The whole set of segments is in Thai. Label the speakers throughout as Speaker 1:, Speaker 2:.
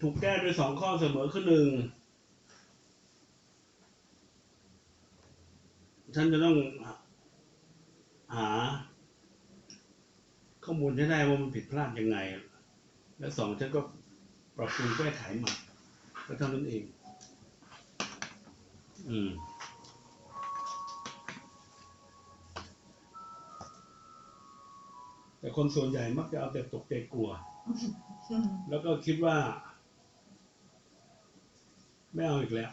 Speaker 1: ถูกแก้ด้วยสองข้อเสมอคือหนึ่งฉันจะต้องหา ข้อมูลให้ได้ว่ามันผิดพลาดยังไง และสองฉันก็ปรับปรุงแก้ไขใหม่ก็เท่านั้นเอง อืมแต่คนส่วนใหญ่มักจะเอาแต่ตกใจกลัว แล้วก็คิดว่า ไม่เอาอีกแล้ว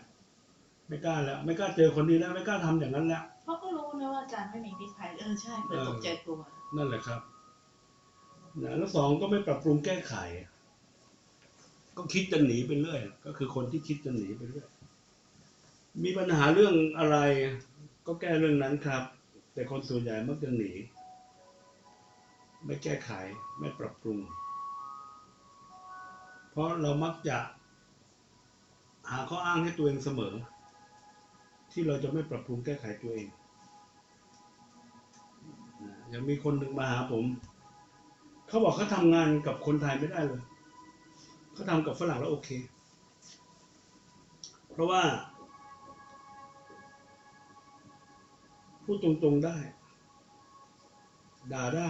Speaker 1: ไม่กล้าแล้ว ไม่กล้าเจอคนนี้แล้ว ไม่กล้าทำอย่างนั้นแล้ว
Speaker 2: เพราะก็รู้นะว่าอาจารย์ไม่มีพิษภัยเออใช่เปิดตกใจกลัว
Speaker 1: นั่นแหละครับนะแล้วสองก็ไม่ปรับปรุงแก้ไข ก็คิดจะหนีไปเรื่อย ก็คือคนที่คิดจะหนีไปเรื่อย มีปัญหาเรื่องอะไร ก็แก้เรื่องนั้นครับ แต่คนส่วนใหญ่มักจะหนี ไม่แก้ไข ไม่ปรับปรุง เพราะเรามักจะ หาข้ออ้างให้ตัวเองเสมอ ที่เราจะไม่ปรับปรุงแก้ไขตัวเองยังมีคนหนึ่งมาหาผม เขาบอกเขาทำงานกับคนไทยไม่ได้เลย เขาทำกับฝรั่งแล้วโอเค เพราะว่า พูดตรงๆได้ ด่าได้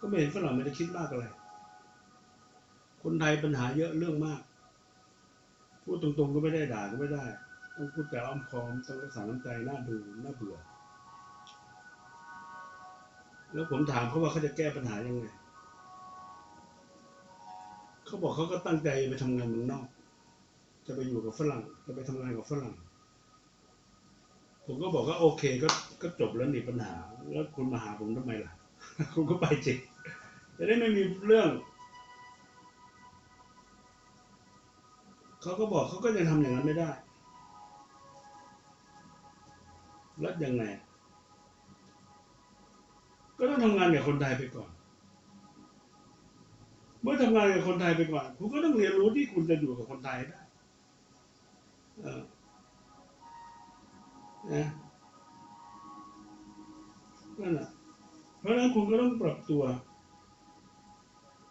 Speaker 1: ก็ไม่เห็นฝรั่งไม่ได้คิดมากอะไร คนไทยปัญหาเยอะเรื่องมาก พูดตรงๆก็ไม่ได้ด่าก็ไม่ได้ ต้องพูดแต่อ้อมค้อมต้องรักษาน้ำใจน่าดูน่าเบื่อ แล้วผมถามเขาว่าเขาจะแก้ปัญหายังไงเขาบอกเขาก็ตั้งใจไปทำงานเมืองนอก จะไปอยู่กับฝรั่ง จะไปทำงานกับฝรั่ง ผมก็บอกว่าโอเคก็ก็จบแล้วนี่ปัญหา แล้วคุณมาหาผมทำไมล่ะ คุณก็ไปจริงจะได้ไม่มีเรื่อง เขาก็บอกเขาก็ยังทำอย่างนั้นไม่ได้แล้วยังไง ก็ต้องทำงานกับคนไทยไปก่อน เมื่อทำงานกับคนไทยไปก่อน คุณก็ต้องเรียนรู้ที่คุณจะอยู่กับคนไทยได้นะนั่นแหละเพราะฉะนั้นคุณก็ต้องปรับตัว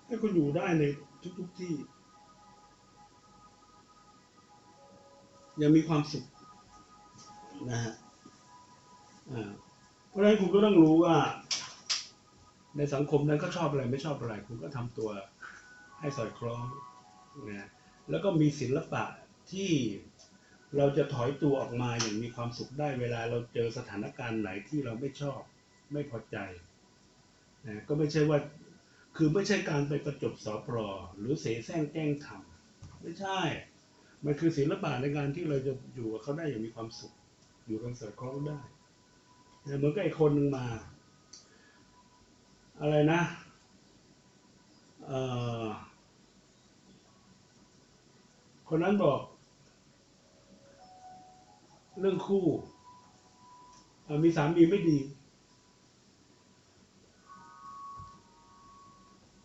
Speaker 1: ให้คุณอยู่ได้ในทุกๆที่ ยังมีความสุขนะฮะเพราะฉะนั้นคุณก็ต้องรู้ว่า ในสังคมนั้นเขาชอบอะไรไม่ชอบอะไร คุณก็ทำตัวให้สอดคล้องนะแล้วก็มีศิลปะที่เราจะถอยตัวออกมาอย่างมีความสุขได้เวลาเราเจอสถานการณ์ไหนที่เราไม่ชอบไม่พอใจนะก็ไม่ใช่ว่าคือไม่ใช่การไปประจบสอปรหรือเสแสร้งแกล้งทำไม่ใช่ มันคือศิลปะในการที่เราจะอยู่กับเขาได้อย่างมีความสุข อยู่กันสอดคล้องได้เหมือนกับไอ้คนหนึ่งมา อะไรนะคนนั้นบอก เรื่องคู่มีสามีไม่ดี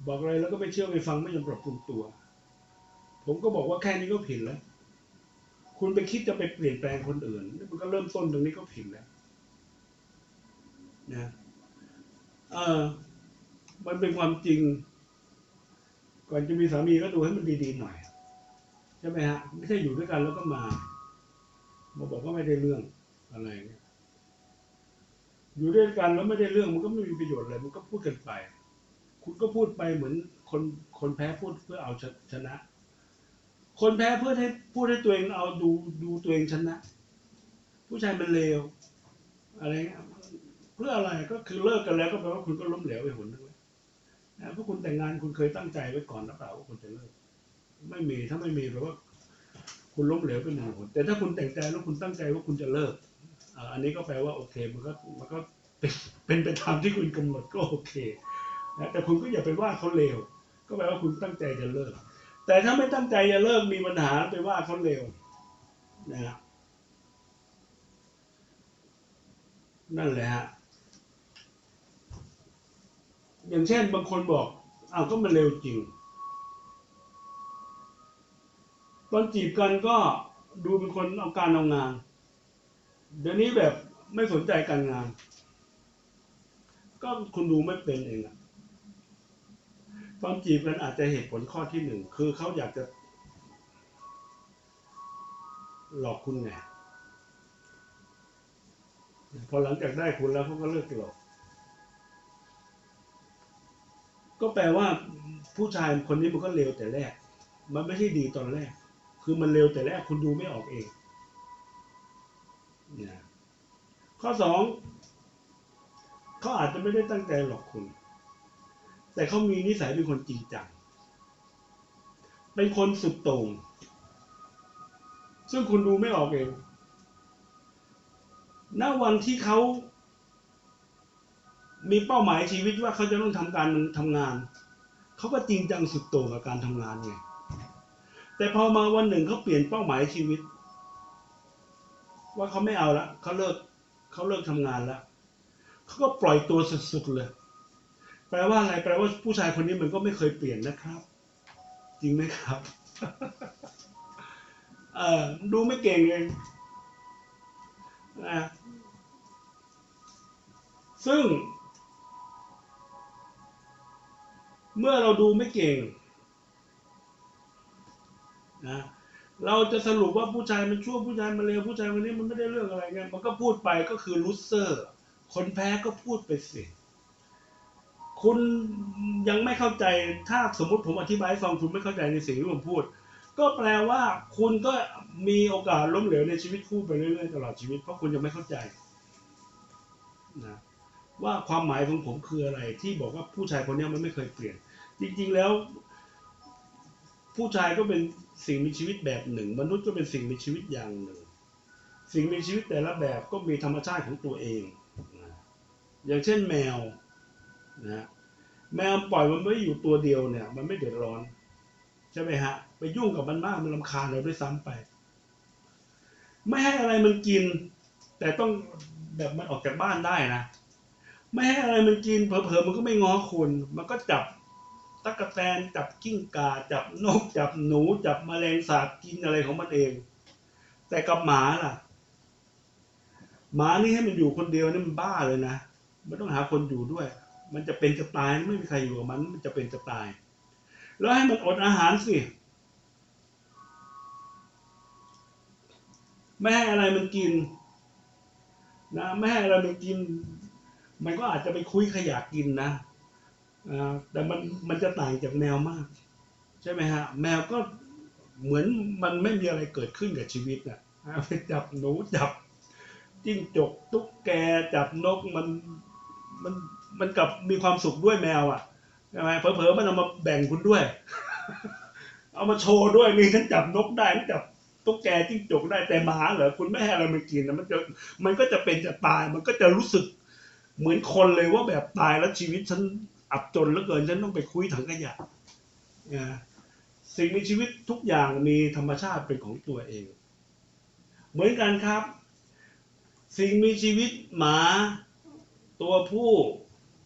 Speaker 1: บอกอะไรแล้วก็ไม่เชื่อไม่ฟังไม่ยอมปรับปรุงตัว ผมก็บอกว่าแค่นี้ก็ผิดแล้ว คุณไปคิดจะไปเปลี่ยนแปลงคนอื่น มันก็เริ่มต้นตรงนี้ก็ผิดแล้วนะเออมันเป็นความจริง ก่อนจะมีสามีก็ดูให้มันดีๆหน่อย ใช่ไหมฮะ ไม่ใช่อยู่ด้วยกันแล้วก็มามาบอกว่าไม่ได้เรื่องอะไรเงี้ยอยู่ด้วยกันแล้วไม่ได้เรื่องมันก็ไม่มีประโยชน์อะไรมันก็พูดกันไป คุณก็พูดไปเหมือนคนคนแพ้พูดเพื่อเอาชชนะ คนแพ้เพื่อให้พูดให้ตัวเองเอาดูดูตัวเองชนะ ผู้ชายมันเลวอะไรเงี้ยเพื่ออะไรก็คือเลิกกันแล้วก็แปลว่าคุณก็ล้มเหลวไปหนนึงแล้วนะเพราะคุณแต่งงานคุณเคยตั้งใจไว้ก่อนหรือเปล่าว่าคุณจะเลิกไม่มีถ้าไม่มีแปลว่า คุณล้มเหลวไปหนึ่งหนแต่ถ้าคุณแต่งใจแล้วคุณตั้งใจว่าคุณจะเลิกอันนี้ก็แปลว่าโอเคมันก็มันก็เป็นเป็นไปตามที่คุณกำหนดก็โอเคนะแต่คุณก็อย่าไปว่าเขาเลวก็แปลว่าคุณตั้งใจจะเลิก แต่ถ้าไม่ตั้งใจจะเลิกมีปัญหาไปว่าเขาเลวนะนั่นแหละฮะอย่างเช่นบางคนบอกเอาก็มันเร็วจริง ตอนจีบกันก็ดูเป็นคนเอาการเอางาน เดี๋ยวนี้แบบไม่สนใจการงาน ก็คุณดูไม่เป็นเองอะ ตอนจีบกันอาจจะเหตุผลข้อที่หนึ่งคือเขาอยากจะหลอกคุณไงพอหลังจากได้คุณแล้วเขาก็เลิกหลอก ก็แปลว่าผู้ชายคนนี้มันก็เลวแต่แรก มันไม่ใช่ดีตอนแรก คือมันเลวแต่แรกคุณดูไม่ออกเองนะข้อสองเขาอาจจะไม่ได้ตั้งใจหลอกคุณ แต่เขามีนิสัยเป็นคนจริงจัง เป็นคนสุดโต่ง ซึ่งคุณดูไม่ออกเอง ณ วันที่เขา มีเป้าหมายชีวิตว่าเขาจะต้องทำการทำงาน เขาก็จริงจังสุดโต่งกับการทำงานไง แต่พอมาวันหนึ่งเขาเปลี่ยนเป้าหมายชีวิต ว่าเขาไม่เอาละเขาเลิกเขาเลิกทำงานแล้ว เขาก็ปล่อยตัวสุดๆเลย แปลว่าอะไร แปลว่าผู้ชายคนนี้มันก็ไม่เคยเปลี่ยนนะครับ จริงไหมครับ เออดูไม่เก่งเองนะซึ่ง เมื่อเราดูไม่เก่งนะเราจะสรุปว่าผู้ชายมันชั่วผู้ชายมันเลวผู้ชายคนนี้มันไม่ได้เรื่องอะไรเงี้ยมันก็พูดไปก็คือลูเซอร์ คนแพ้ก็พูดไปสิ คุณยังไม่เข้าใจถ้าสมมติผมอธิบายฟังคุณไม่เข้าใจในสิ่งที่ผมพูด ก็แปลว่าคุณก็มีโอกาสล้มเหลวในชีวิตคู่ไปเรื่อยๆตลอดชีวิตเพราะคุณยังไม่เข้าใจนะว่าความหมายของผมคืออะไร ที่บอกว่าผู้ชายคนนี้มันไม่เคยเปลี่ยน จริงๆแล้ว ผู้ชายก็เป็นสิ่งมีชีวิตแบบหนึ่ง มนุษย์ก็เป็นสิ่งมีชีวิตอย่างหนึ่ง สิ่งมีชีวิตแต่ละแบบก็มีธรรมชาติของตัวเอง อย่างเช่นแมว นะแมวปล่อยมันไว้อยู่ตัวเดียวเนี่ย มันไม่เดือดร้อนใช่ไหมฮะ ไปยุ่งกับมันมากมันลำคาญเราด้วยซ้ำไป ไม่ให้อะไรมันกิน แต่ต้องแบบมันออกจากบ้านได้นะไม่ให้อะไรมันกินเผลอๆมันก็ไม่ง้อคุณ มันก็จับตั๊กแตนจับกิ้งก่าจับนกจับหนู จับแมลงสาบกินอะไรของมันเอง แต่กับหมาล่ะ หมานี่ให้มันอยู่คนเดียวนี่มันบ้าเลยนะมันต้องหาคนอยู่ด้วย มันจะเป็นจะตายไม่มีใครอยู่กับมัน มันจะเป็นจะตาย แล้วให้มันอดอาหารสิ ไม่ให้อะไรมันกินนะไม่ให้อะไรมันกิน มันก็อาจจะไปคุยขยะกินนะแต่มันมันจะต่างจากแมวมาก ใช่ไหมฮะ แมวก็เหมือนมันไม่มีอะไรเกิดขึ้นกับชีวิตอะอ่าไปจับหนูจับจิ้งจกตุ๊กแกจับนกมันมัน มันกลับมีความสุขด้วยแมวอะใช่ไหมเผลอๆมันเอามาแบ่งคุณด้วย เอามาโชว์ด้วยนี่ฉันจับนกได้ฉันจับตุ๊กแกจิ้งจกได้แต่หมาเหรอคุณไม่ให้อะไรมันกินนะมันจะมันก็จะเป็นจะตาย มันก็จะรู้สึกเหมือนคนเลยว่าแบบตายแล้วชีวิตฉันอับจนเหลือเกินฉันต้องไปคุยถังขยะนะสิ่งมีชีวิตทุกอย่างมีธรรมชาติเป็นของตัวเอง เหมือนกันครับ สิ่งมีชีวิตหมาตัวผู้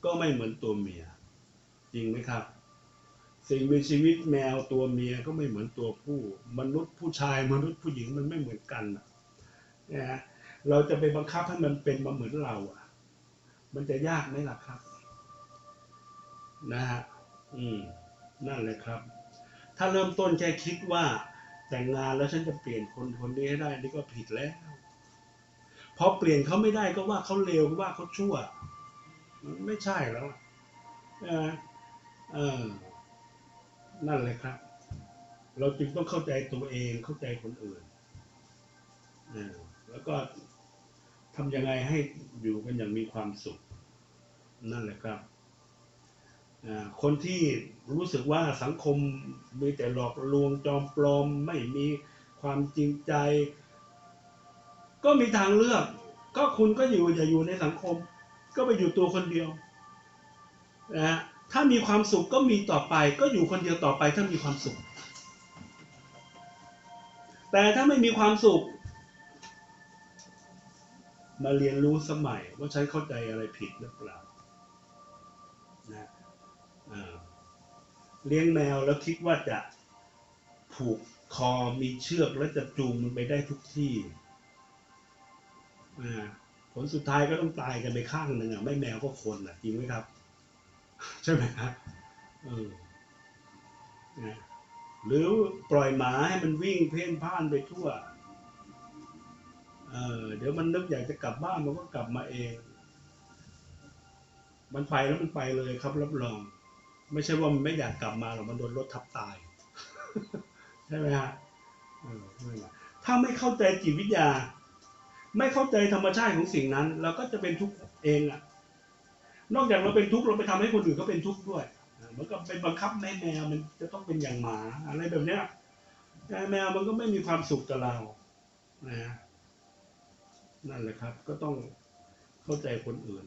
Speaker 1: ก็ไม่เหมือนตัวเมีย จริงไหมครับ สิ่งมีชีวิตแมวตัวเมียก็ไม่เหมือนตัวผู้ มนุษย์ผู้ชายมนุษย์ผู้หญิงมันไม่เหมือนกันนะฮะเราจะไปบังคับให้มันเป็นมาเหมือนเราอะ มันจะยากไหมล่ะครับ นะฮะอืมนั่นเลยครับ ถ้าเริ่มต้นแค่คิดว่าแต่งงานแล้วฉันจะเปลี่ยนคนคนนี้ให้ได้นี่ก็ผิดแล้วพอเปลี่ยนเขาไม่ได้ก็ว่าเขาเลวก็ว่าเขาชั่ว ไม่ใช่แล้วเออเออนั่นเลยครับ เราจึงต้องเข้าใจตัวเองเข้าใจคนอื่นอแล้วก็ทำยังไงให้อยู่กันอย่างมีความสุข นั่นแหละครับอ่าคนที่รู้สึกว่าสังคมมีแต่หลอกลวงจอมปลอมไม่มีความจริงใจ ก็มีทางเลือก ก็คุณก็อยู่อย่าอยู่ในสังคม ก็ไปอยู่ตัวคนเดียวนะฮะถ้ามีความสุขก็มีต่อไป ก็อยู่คนเดียวต่อไปถ้ามีความสุข แต่ถ้าไม่มีความสุข มาเรียนรู้สมัยว่าฉันเข้าใจอะไรผิดหรือเปล่านะเลี้ยงแมวแล้วคิดว่าจะผูกคอมีเชือกแล้วจะจูงมันไปได้ทุกที่อ่า ผลสุดท้ายก็ต้องตายกันไปข้างหนึ่งอะไม่แมวก็คนอะจริงไหมครับ ใช่ไหมครับเออนะหรือปล่อยหมาให้มันวิ่งเพ่นพ่านไปทั่วเออเดี๋ยวมันนึกอยากจะกลับบ้านมันก็กลับมาเอง มันไปแล้วมันไปเลยครับรับรอง ไม่ใช่ว่ามันไม่อยากกลับมาหรอกมันโดนรถทับตาย ใช่ไหมฮะเออนั่นแหละถ้าไม่เข้าใจจิตวิทยา ไม่เข้าใจธรรมชาติของสิ่งนั้น เราก็จะเป็นทุกข์เองอะนอกจากเราเป็นทุกข์เราไปทำให้คนอื่นเขาเป็นทุกข์ด้วยมันก็เป็นบังคับแม่แมวมันจะต้องเป็นอย่างหมาอะไรแบบเนี้ยแม่แมวมันก็ไม่มีความสุขกับเรานะนั่นแหละครับ ก็ต้องเข้าใจคนอื่น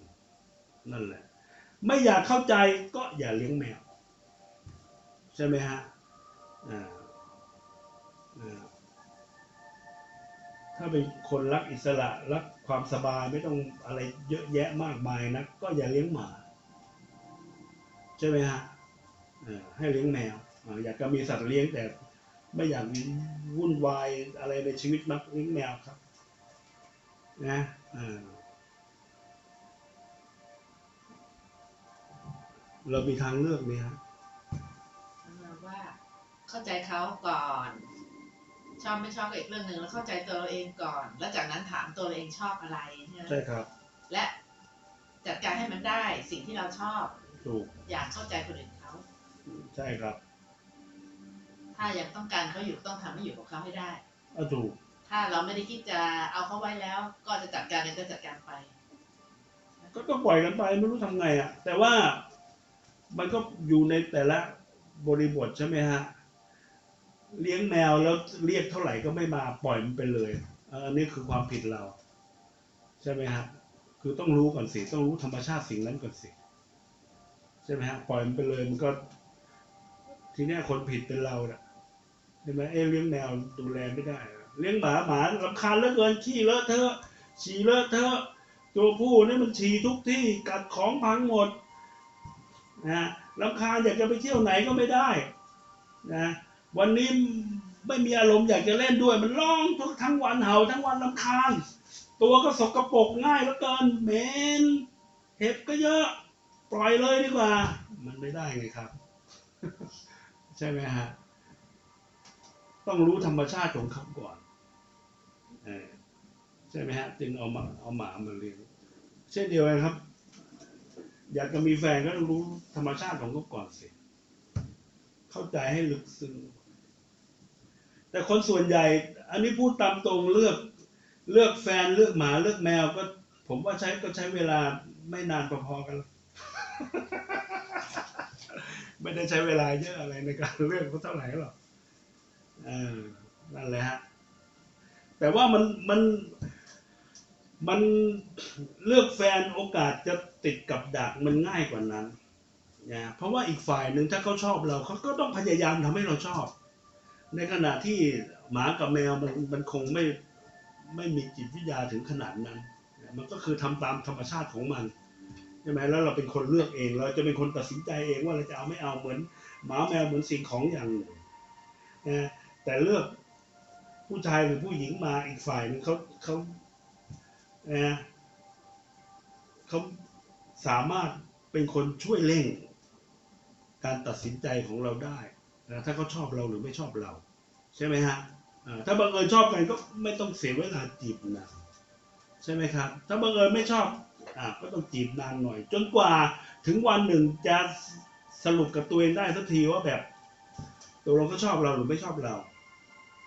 Speaker 1: นั่นแหละ ไม่อยากเข้าใจก็อย่าเลี้ยงแมว ใช่ไหมฮะอ่าอ่า ถ้าเป็นคนรักอิสระรักความสบายไม่ต้องอะไรเยอะแยะมากมายนะก็อย่าเลี้ยงหมา ใช่ไหมฮะให้เลี้ยงแมวอยากจะมีสัตว์เลี้ยงแต่ไม่อยากมีวุ่นวายอะไรในชีวิตมักเลี้ยงแมวครับนะเรามีทางเลือกไหมฮะ
Speaker 2: ว่าเข้าใจเขาก่อน ชอบไม่ชอบก็อีกเรื่องหนึ่งแล้วเข้าใจตัวเราเองก่อน แล้วจากนั้นถามตัวเราเองชอบอะไรใช่ไหม
Speaker 1: ใช่ครับ
Speaker 2: และจัดการให้มันได้สิ่งที่เราชอบ
Speaker 1: ถูก
Speaker 2: อยากเข้าใจคนอื่นเขา
Speaker 1: ใช่ครับ
Speaker 2: ถ้ายังต้องการเขาอยู่ต้องทำให้อยู่กับเขาให้ได้
Speaker 1: อะถูก
Speaker 2: ถ้าเราไม่ได้คิดจะเอาเขาไว้แล้ว ก็จะจัดการเองก็จัดการไป
Speaker 1: ก็ต้องปล่อยกันไปไม่รู้ทำไงอะ แต่ว่ามันก็อยู่ในแต่ละบริบทใช่ไหมฮะ เลี้ยงแมวแล้วเรียกเท่าไหร่ก็ไม่มาปล่อยมันไปเลยอันนี้คือความผิดเรา ใช่ไหมฮะคือต้องรู้ก่อนสิต้องรู้ธรรมชาติสิ่งนั้นก่อนสิใช่ไหมฮะปล่อยมันไปเลยมันก็ ทีนี้คนผิดเป็นเราแหละใช่ไหมเอ้เลี้ยงแมวดูแลไม่ได้ เลี้ยงหมาหมาลำคาญเหลือเกินขี้เลอะเทอะฉี่เลอะเทอะตัวผู้นี่มันฉี่ทุกที่กัดของพังหมดนะลำคาญอยากจะไปเที่ยวไหนก็ไม่ได้ นะ วันนี้ไม่มีอารมณ์อยากจะเล่นด้วย มันร้องทุกทั้งวันเห่าทั้งวันลำคาญ ตัวก็สกรปรกง่ายเหลือเกินเหม็นเห็บก็เยอะ ปล่อยเลยดีกว่า มันไม่ได้ไงครับ ใช่ไหมฮะ ต้องรู้ธรรมชาติของเขาก่อนใช่ไหมฮะ จึงเอามาเอาหมามาเลี้ยงเช่นเดียวกันครับ อยากจะมีแฟนก็ต้องรู้ธรรมชาติของเขาก่อนสิ เข้าใจให้ลึกซึ้งแต่คนส่วนใหญ่ อันนี้พูดตามตรงเลือกเลือกแฟนเลือกหมาเลือกแมวก็ ผมว่าใช้ก็ใช้เวลาไม่นานพอๆกัน ไม่ได้ใช้เวลาเยอะอะไรในการเลือกเท่าไหร่หรอกอนั่นแหละฮะแต่ว่ามันมันมันเลือกแฟนโอกาสจะติดกับดักมันง่ายกว่านั้น นะเพราะว่าอีกฝ่ายหนึ่งถ้าเขาชอบเราเขาก็ต้องพยายามทำให้เราชอบ ในขณะที่หมากับแมวมันมันคงไม่ไม่มีจิตวิทยาถึงขนาดนั้น มันก็คือทำตามธรรมชาติของมันใช่ไหมแล้วเราเป็นคนเลือกเอง เราจะเป็นคนตัดสินใจเองว่าเราจะเอาไม่เอาเหมือนหมาแมวเหมือนสิ่งของอย่างหนึ่งนะแต่เลือกผู้ชายหรือผู้หญิงมาอีกฝ่ายนึงเขาเขานะเขาสามารถเป็นคนช่วยเร่ง การตัดสินใจของเราได้นะถ้าเขาชอบเราหรือไม่ชอบเรา ใช่ไหมฮะถ้าบังเอิญชอบกันก็ไม่ต้องเสียเวลาจีบนานใช่ไหมครับ ถ้าบังเอิญไม่ชอบอก็ต้องจีบนานหน่อย จนกว่าถึงวันหนึ่งจะสรุปกับตัวเองได้สักทีว่าแบบตัวเราก็ชอบเราหรือไม่ชอบเรา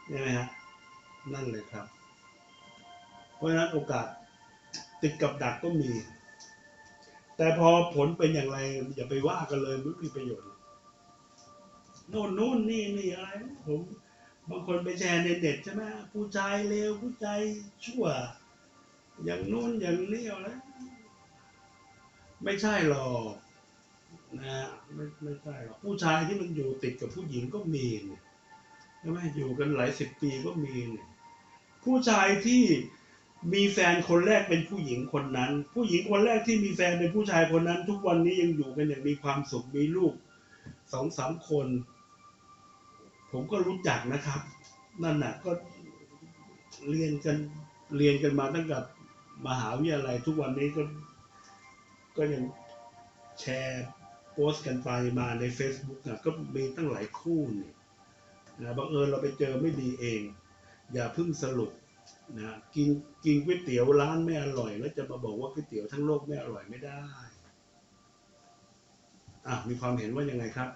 Speaker 1: ใช่ไหมฮะนั่นเลยครับ เพราะฉะนั้นโอกาสติดกับดักก็มี แต่พอผลเป็นอย่างไรอย่าไปว่ากันเลยไม่มีประโยชน์โน่นนู่นนี่นี่อะไรผมบางคนไปแชร์ในเน็ตใช่ไหมผู้ชายเลวผู้ชายชั่ว อย่างนู้นอย่างนี้อะไรไม่ใช่หรอกนะไม่ไม่ใช่หรอกผู้ชายที่มันอยู่ติดกับผู้หญิงก็มีใช่ไหมอยู่กันหลายสิบปีก็มี ผู้ชายที่ มีแฟนคนแรกเป็นผู้หญิงคนนั้น ผู้หญิงคนแรกที่มีแฟนเป็นผู้ชายคนนั้น ทุกวันนี้ยังอยู่กันอย่างมีความสุขมีลูกสองสามคน ผมก็รู้จักนะครับ นั่นน่ะก็เรียนกันเรียนกันมาตั้งแต่มหาวิทยาลัยทุกวันนี้ก็ ก็ยังแชร์โพสต์กันไปมาใน Facebook นะก็มีตั้งหลายคู่นี่นะบังเอิญเราไปเจอไม่ดีเอง อย่าเพิ่งสรุป นะกินกินก๋วยเตี๋ยวร้านไม่อร่อย แล้วจะมาบอกว่าก๋วยเตี๋ยวทั้งโลกไม่อร่อยไม่ได้อะมีความเห็นว่ายังไงครับ